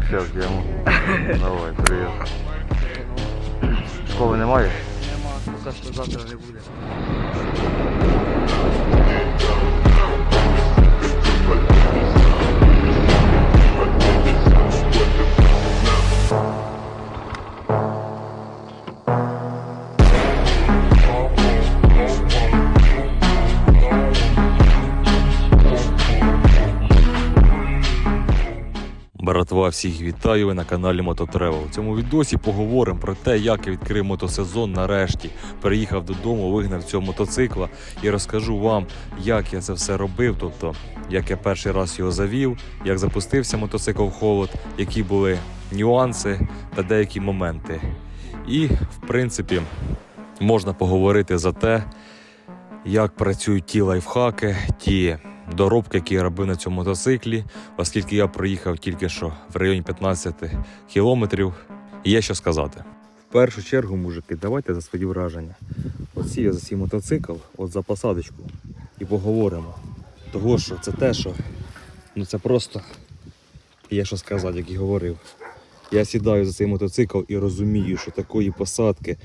Камеру в тему. Давай, привет. Школи немає? Нема, поки що завтра не буде. Всіх вітаю ви на каналі Мототревел. В цьому відосі поговоримо про те, як я відкрив мотосезон нарешті. Приїхав додому, вигнав цього мотоцикла і розкажу вам, як я це все робив. Тобто, як я перший раз його завів, як запустився мотоцикл в холод, які були нюанси та деякі моменти. І, в принципі, можна поговорити за те, як працюють ті лайфхаки, ті доробки, які я робив на цьому мотоциклі, оскільки я проїхав тільки що в районі 15 кілометрів. Є що сказати. В першу чергу, мужики, давайте за свої враження. Сів я за свій мотоцикл, от за посадочку, і поговоримо. Того, що це те, що ну це просто є що сказати, як і говорив. Я сідаю за цей мотоцикл і розумію, що такої посадки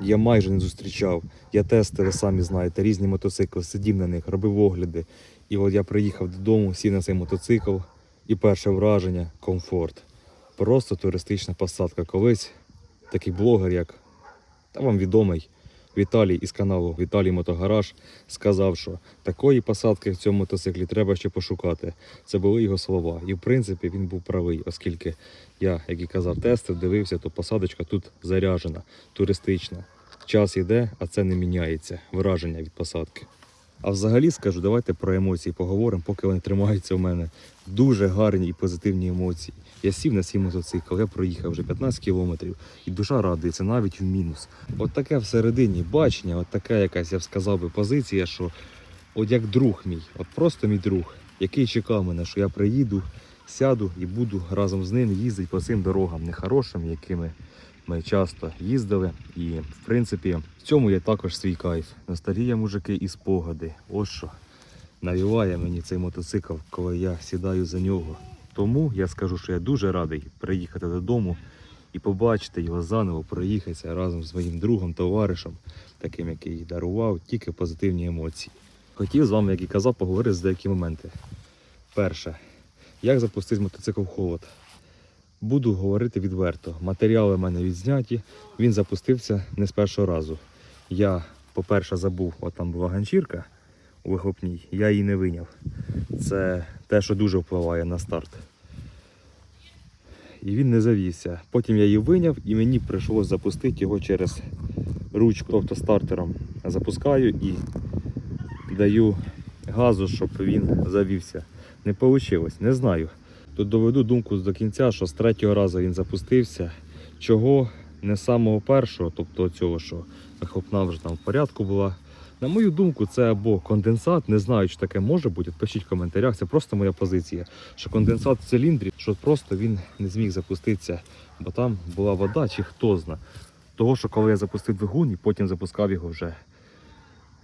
я майже не зустрічав. Я тестив, ви самі знаєте, різні мотоцикли, сидів на них, робив огляди. І от я приїхав додому, сів на цей мотоцикл, і перше враження комфорт. Просто туристична посадка. Колись такий блогер, як та вам відомий Віталій із каналу Віталій Мотогараж, сказав, що такої посадки в цьому мотоциклі треба ще пошукати. Це були його слова. І в принципі він був правий, оскільки я, як і казав, тестив, дивився, то посадочка тут заряжена, туристична. Час іде, а це не міняється. Враження від посадки. А взагалі скажу, давайте про емоції поговоримо, поки вони тримаються у мене. Дуже гарні і позитивні емоції. Я сів на свій мотоцикл, я проїхав вже 15 кілометрів, і душа радується навіть в мінус. От таке всередині бачення, от така якась, я б сказав би, позиція, що от як друг мій, от просто мій друг, який чекав мене, що я приїду, сяду і буду разом з ним їздити по цим дорогам нехорошим, якими ми часто їздили. І в принципі, в цьому є також свій кайф. Ностальгія мужики і спогади. Ось що навіває мені цей мотоцикл, коли я сідаю за нього. Тому я скажу, що я дуже радий приїхати додому і побачити його заново, проїхатися разом з моїм другом, товаришем, таким, який дарував тільки позитивні емоції. Хотів з вами, як і казав, поговорити з деякі моменти. Перше, як запустити мотоцикл в холод? Буду говорити відверто. Матеріали в мене відзняті. Він запустився не з першого разу. Я, по-перше, забув, от там була ганчірка у вихлопній, я її не виняв. Це те, що дуже впливає на старт. І він не завівся. Потім я її виняв і мені прийшлося запустити його через ручку, тобто стартером запускаю і даю газу, щоб він завівся. Не вийшло, не знаю. Тут доведу думку до кінця, що з третього разу він запустився. Чого не з самого першого, тобто цього, що вихлопна вже там в порядку була. На мою думку, це або конденсат, не знаю, чи таке може бути. Пишіть в коментарях. Це просто моя позиція. Що конденсат в циліндрі, що просто він не зміг запуститися, бо там була вода, чи хто зна. Того, що коли я запустив двигун і потім запускав його вже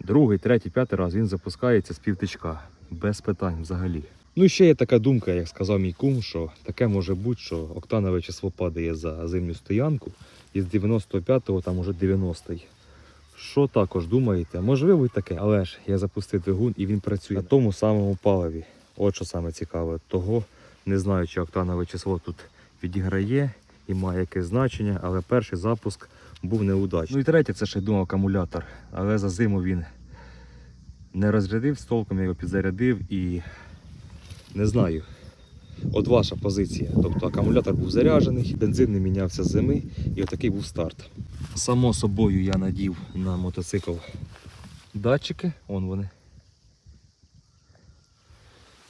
другий, третій, п'ятий раз, він запускається з півтичка. Без питань взагалі. Ну і ще є така думка, як сказав мій кум, що таке може бути, що октанове число падає за зимню стоянку, і з 95-го там уже 90-й. Що також думаєте? Можливо і таке, але ж я запустив двигун і він працює на тому самому паливі. От що саме цікаве. Того не знаю, чи октанове число тут відіграє і має якесь значення, але перший запуск був неудачний. Ну і третє, це ще й думав акумулятор, але за зиму він не розрядив з толком, я його підзарядив і не знаю. От ваша позиція. Тобто акумулятор був заряджений, бензин не мінявся з зими і отакий був старт. Само собою я надів на мотоцикл датчики, вон вони.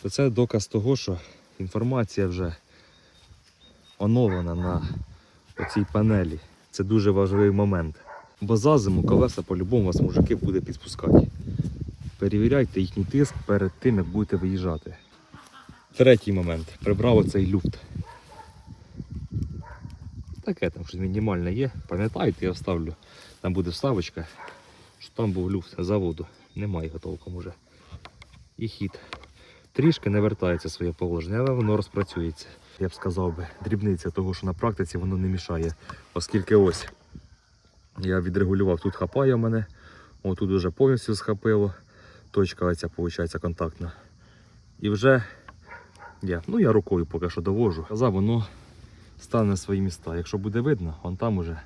То це доказ того, що інформація вже оновлена на оцій панелі. Це дуже важливий момент. Бо за зиму колеса по-любому вас мужики буде підспускати. Перевіряйте їхній тиск перед тим, як будете виїжджати. Третій момент. Прибрав оцей люфт. Таке там щось мінімальне є. Пам'ятаєте, я вставлю. Там буде вставочка, що там був люфт заводу. Немає його толком уже. І хід. трішки не вертається своє положення, але воно розпрацюється. Я б сказав би, дрібниця того, що на практиці воно не мішає. Оскільки ось я відрегулював, тут хапає в мене, отут вже повністю схопило. Точка ця, виходить, контактна. І вже я, ну я рукою поки що довожу. Казав, воно стане на свої міста. Якщо буде видно, вон там уже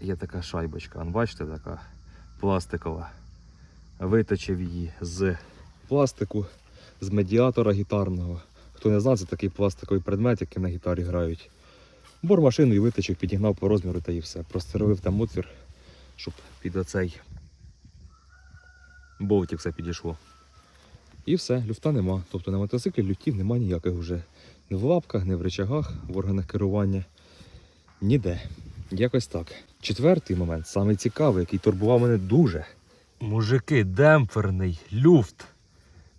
є така шайбочка. Вон, бачите, така пластикова. Виточив її з пластику, з медіатора гітарного. Хто не знає, це такий пластиковий предмет, який на гітарі грають. Бор машину і виточив, підігнав по розміру та і все. Просто робив там отвір, щоб під оцей болтик все підійшло. І все, люфта нема. Тобто на мотоциклі люфтів нема ніяких вже. Ні в лапках, ні в речагах, в органах керування. Ніде. Якось так. Четвертий момент, самий цікавий, який турбував мене дуже. Мужики, демпферний люфт.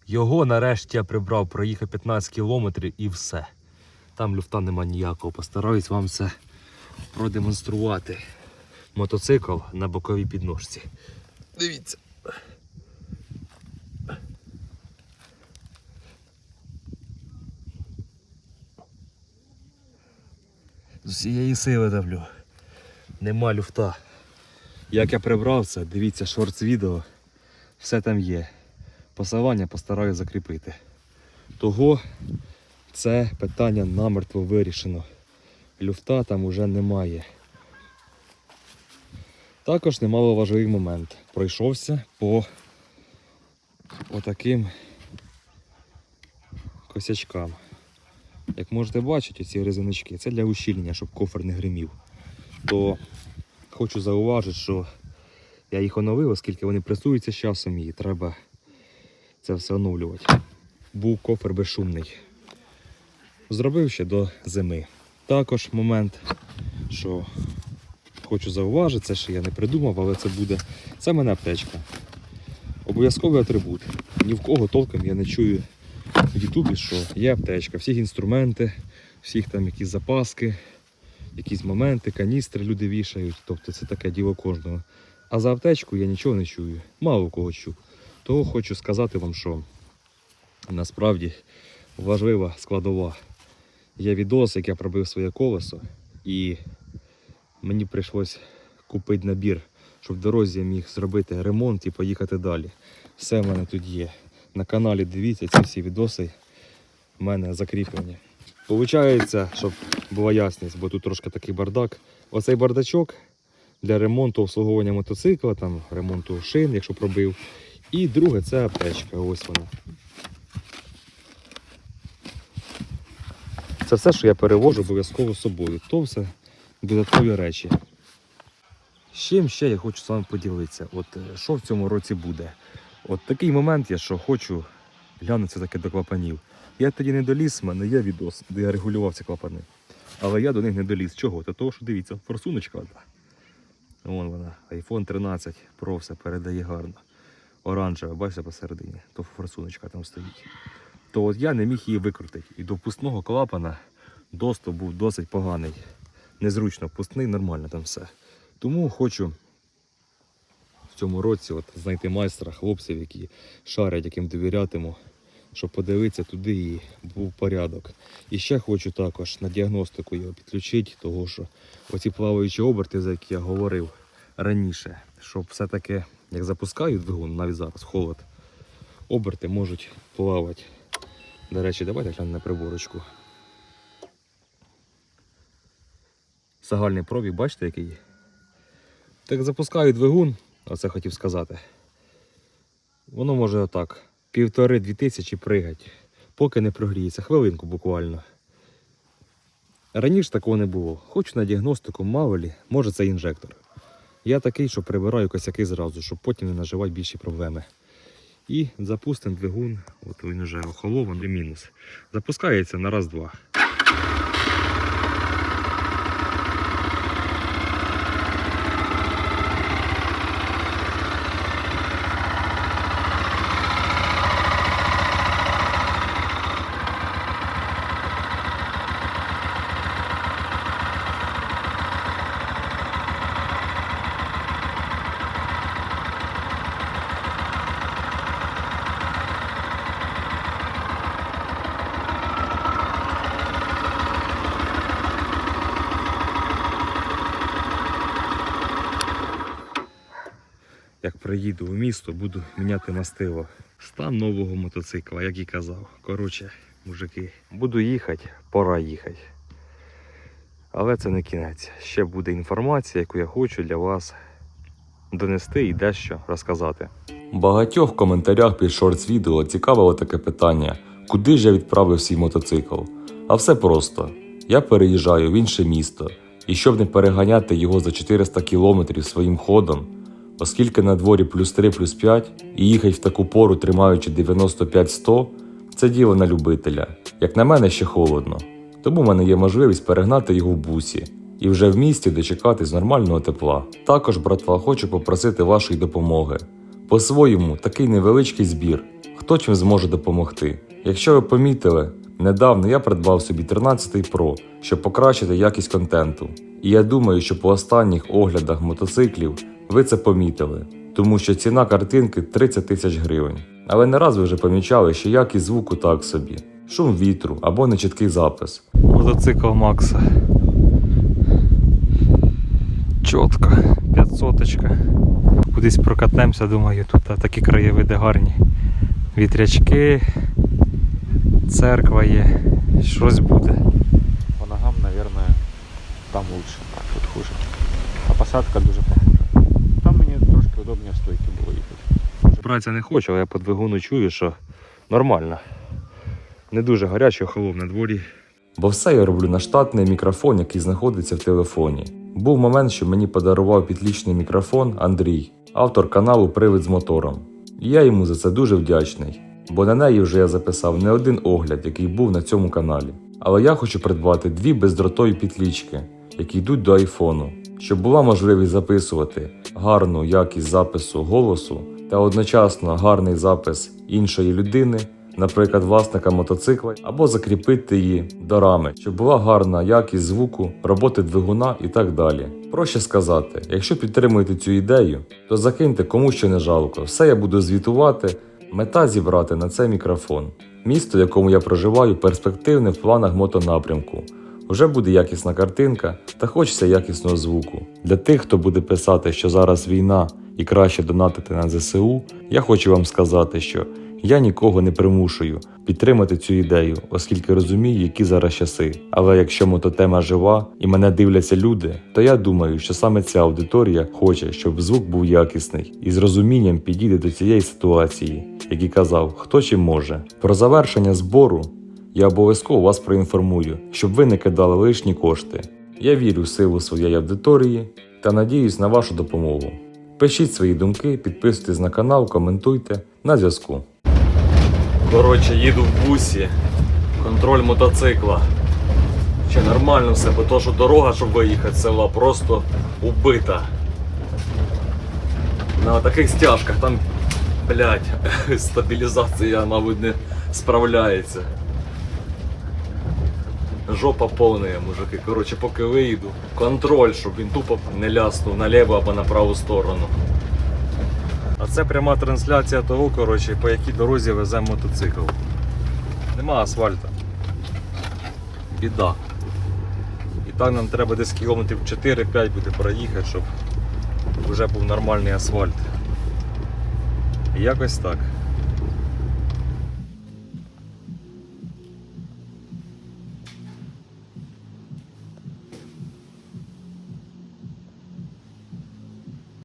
Його нарешті я прибрав, проїхав 15 кілометрів і все. Там люфта нема ніякого. Постараюсь вам це продемонструвати. Мотоцикл на боковій підножці. Дивіться. З усієї сили давлю. Нема люфта. Як я прибрав це, дивіться шортс відео. Все там є. Посилання постараюсь закріпити. Того це питання намертво вирішено. Люфта там уже немає. Також немало важливий момент. Пройшовся по отаким косячкам. Як можете бачити, ці резиночки це для ущільнення, щоб кофер не гримів. То хочу зауважити, що я їх оновив, оскільки вони пресуються з часом і треба це все оновлювати. Був кофер безшумний. Зробив ще до зими. Також момент, що хочу зауважити, це ще я не придумав, але це буде. Мене аптечка. Обов'язковий атрибут. Ні в кого толком я не чую в Ютубі, що є аптечка, всіх інструменти, всіх там якісь запаски, якісь моменти, каністри люди вішають. Тобто це таке діло кожного. А за аптечку я нічого не чую. Мало кого чув. Того хочу сказати вам, що насправді важлива складова. Є відос, як я пробив своє колесо, і мені прийшлось купити набір, щоб в дорозі я міг зробити ремонт і поїхати далі. Все в мене тут є. На каналі дивіться ці всі відоси в мене закріплені. Получається, щоб була ясність, бо тут трошки такий бардак. Оцей бардачок для ремонту обслуговування мотоцикла, там, ремонту шин, якщо пробив. І друге це аптечка. Ось вона. Це все, що я перевожу обов'язково з собою. То все додаткові речі. З чим ще я хочу з вами поділитися? От е, що в цьому році буде? От такий момент є, що хочу глянутися таке до клапанів. Я тоді не доліз, в мене є відос, де я регулював ці клапани. Але я до них не доліз. Чого? Та того, що дивіться, форсуночка. Вон вона, iPhone 13 Pro все передає гарно. Оранжеве, бачите посередині, то форсуночка там стоїть. То от я не міг її викрутити. І до впускного клапана доступ був досить поганий. Незручно, впускний, нормально там все. Тому хочу цьому році от, знайти майстра, хлопців, які шарять, яким довірятиму, щоб подивитися туди і був порядок. І ще хочу також на діагностику його підключити, того що оці плаваючі оберти, за які я говорив раніше, щоб все-таки, як запускаю двигун, навіть зараз холод, оберти можуть плавати. До речі, давайте глянемо на приборочку. Загальний пробіг, бачите, який? Так запускаю двигун, оце хотів сказати. Воно може отак, півтори-дві тисячі пригать, поки не прогріється, хвилинку буквально. Раніше такого не було. Хочу на діагностику, мало лі, може це інжектор. Я такий, що прибираю косяки зразу, щоб потім не наживати більші проблеми. І запустимо двигун, от він вже охолований, мінус. Запускається на раз-два. Приїду в місто, буду міняти мастило. Стан нового мотоцикла, як і казав. Коротше, мужики, буду їхати, пора їхати. Але це не кінець. Ще буде інформація, яку я хочу для вас донести і дещо розказати. Багатьох В коментарях під шортс відео цікавило таке питання: куди ж я відправив свій мотоцикл? А все просто. Я переїжджаю в інше місто, і щоб не переганяти його за 400 кілометрів своїм ходом, оскільки на дворі плюс 3, плюс 5, і їхати в таку пору, тримаючи 95-100, це діло на любителя. Як на мене, ще холодно. Тому в мене є можливість перегнати його в бусі і вже в місті дочекатись нормального тепла. Також, братва, хочу попросити вашої допомоги. По-своєму, такий невеличкий збір. Хто чим зможе допомогти? Якщо ви помітили, недавно я придбав собі 13 Pro, щоб покращити якість контенту. І я думаю, що по останніх оглядах мотоциклів ви це помітили, тому що ціна картинки 30 тисяч гривень. Але не раз ви вже помічали, що якість звуку так собі, шум вітру або нечіткий запис. Мотоцикл Макса. Чітко, 500 Кудись прокатнемося, думаю, тут такі краєвиди гарні. Вітрячки, церква є, щось буде. По ногам, наверное, там лучше, тут хуже. А посадка дуже похожа. Там мені трошки удобніше в стойки було Братися не хочу, але я по двигуну чую, що нормально. Не дуже гаряче, холод на дворі. Бо все я роблю на штатний мікрофон, який знаходиться в телефоні. Був момент, що мені подарував підлічний мікрофон Андрій, автор каналу Привид з мотором. І я йому за це дуже вдячний, бо на неї вже я записав не один огляд, який був на цьому каналі. Але я хочу придбати дві бездротові підлічки, які йдуть до айфону, щоб була можливість записувати гарну якість запису голосу та одночасно гарний запис іншої людини, наприклад, власника мотоцикла, або закріпити її до рами, щоб була гарна якість звуку, роботи двигуна і так далі. Проще сказати, якщо підтримуєте цю ідею, то закиньте кому що не жалко. Все я буду звітувати. Мета зібрати на це мікрофон. Місто, в якому я проживаю, перспективне в планах мотонапрямку. Вже буде якісна картинка та хочеться якісного звуку. Для тих, хто буде писати, що зараз війна і краще донатити на ЗСУ, я хочу вам сказати, що я нікого не примушую підтримати цю ідею, оскільки розумію, які зараз часи. Але якщо мототема жива і мене дивляться люди, то я думаю, що саме ця аудиторія хоче, щоб звук був якісний і з розумінням підійде до цієї ситуації, як і казав, хто чим може. Про завершення збору я обов'язково вас проінформую, щоб ви не кидали лишні кошти. Я вірю в силу своєї аудиторії та надіюсь на вашу допомогу. Пишіть свої думки, підписуйтесь на канал, коментуйте на зв'язку. Коротше, їду в бусі. Контроль мотоцикла. Ще нормально все, бо то, що дорога, щоб виїхати з села, просто убита. На таких стяжках там, блядь, стабілізація, мабуть, не справляється. Жопа повна, мужики. Коротше, поки виїду. Контроль, щоб він тупо не ляснув наліво або на праву сторону. А це пряма трансляція того, коротше, по якій дорозі веземо мотоцикл. Нема асфальту. Біда. І так нам треба десь кілометрів 4-5 буде проїхати, щоб вже був нормальний асфальт. І якось так.